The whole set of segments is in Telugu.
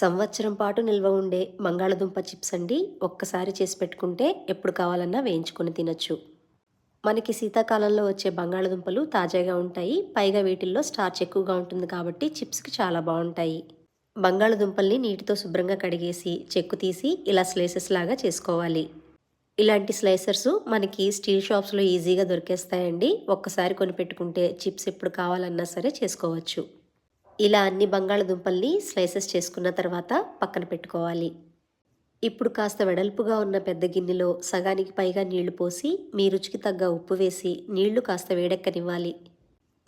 సంవత్సరం పాటు నిల్వ ఉండే బంగాళదుంప చిప్స్ అండి ఒక్కసారి చేసి పెట్టుకుంటే ఎప్పుడు కావాలన్నా వేయించుకొని తినొచ్చు. మనకి శీతాకాలంలో వచ్చే బంగాళదుంపలు తాజాగా ఉంటాయి. పైగా వీటిల్లో స్టార్చ్ ఎక్కువగా ఉంటుంది కాబట్టి చిప్స్కి చాలా బాగుంటాయి. బంగాళదుంపల్ని నీటితో శుభ్రంగా కడిగేసి చెక్కు తీసి ఇలా స్లైసెస్ లాగా చేసుకోవాలి. ఇలాంటి స్లైసర్స్ మనకి స్టీల్ షాప్స్లో ఈజీగా దొరికేస్తాయండి. ఒక్కసారి కొనిపెట్టుకుంటే చిప్స్ ఎప్పుడు కావాలన్నా సరే చేసుకోవచ్చు. ఇలా అన్ని బంగాళదుంపల్ని స్లైసెస్ చేసుకున్న తర్వాత పక్కన పెట్టుకోవాలి. ఇప్పుడు కాస్త వెడల్పుగా ఉన్న పెద్ద గిన్నెలో సగానికి పైగా నీళ్ళు పోసి మీ రుచికి తగ్గ ఉప్పు వేసి నీళ్ళు కాస్త వేడెక్కనివ్వాలి.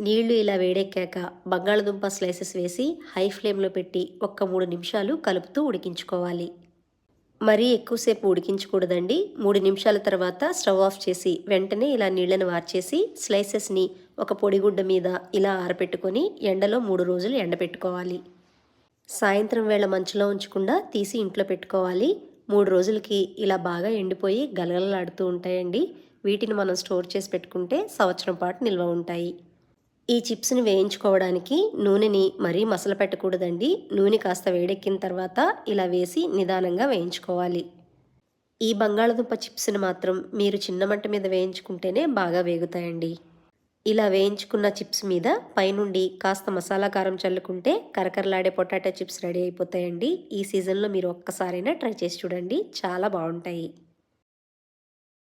నీళ్ళు ఇలా వేడెక్కాక బంగాళదుంప స్లైసెస్ వేసి హై ఫ్లేమ్లో పెట్టి ఒక్క మూడు నిమిషాలు కలుపుతూ ఉడికించుకోవాలి. మరీ ఎక్కువసేపు ఉడికించకూడదండి. మూడు నిమిషాల తర్వాత స్టవ్ ఆఫ్ చేసి వెంటనే ఇలా నీళ్ళని వార్చేసి స్లైసెస్ని ఒక పొడిగుడ్డ మీద ఇలా ఆరపెట్టుకొని ఎండలో మూడు రోజులు ఎండపెట్టుకోవాలి. సాయంత్రం వేళ మంచులో ఉంచకుండా తీసి ఇంట్లో పెట్టుకోవాలి. మూడు రోజులకి ఇలా బాగా ఎండిపోయి గలగలలాడుతూ ఉంటాయండి. వీటిని మనం స్టోర్ చేసి పెట్టుకుంటే సంవత్సరం పాటు నిల్వ ఉంటాయి. ఈ చిప్స్ని వేయించుకోవడానికి నూనెని మరీ మసలు పెట్టకూడదండి. నూనె కాస్త వేడెక్కిన తర్వాత ఇలా వేసి నిదానంగా వేయించుకోవాలి. ఈ బంగాళదుంప చిప్స్ని మాత్రం మీరు చిన్న మంట మీద వేయించుకుంటేనే బాగా వేగుతాయండి. ఇలా వేయించుకున్న చిప్స్ మీద పైనుండి కాస్త మసాలా కారం చల్లుకుంటే కరకరలాడే పొటాటో చిప్స్ రెడీ అయిపోతాయండి. ఈ సీజన్లో మీరు ఒక్కసారైనా ట్రై చేసి చూడండి. చాలా బాగుంటాయి.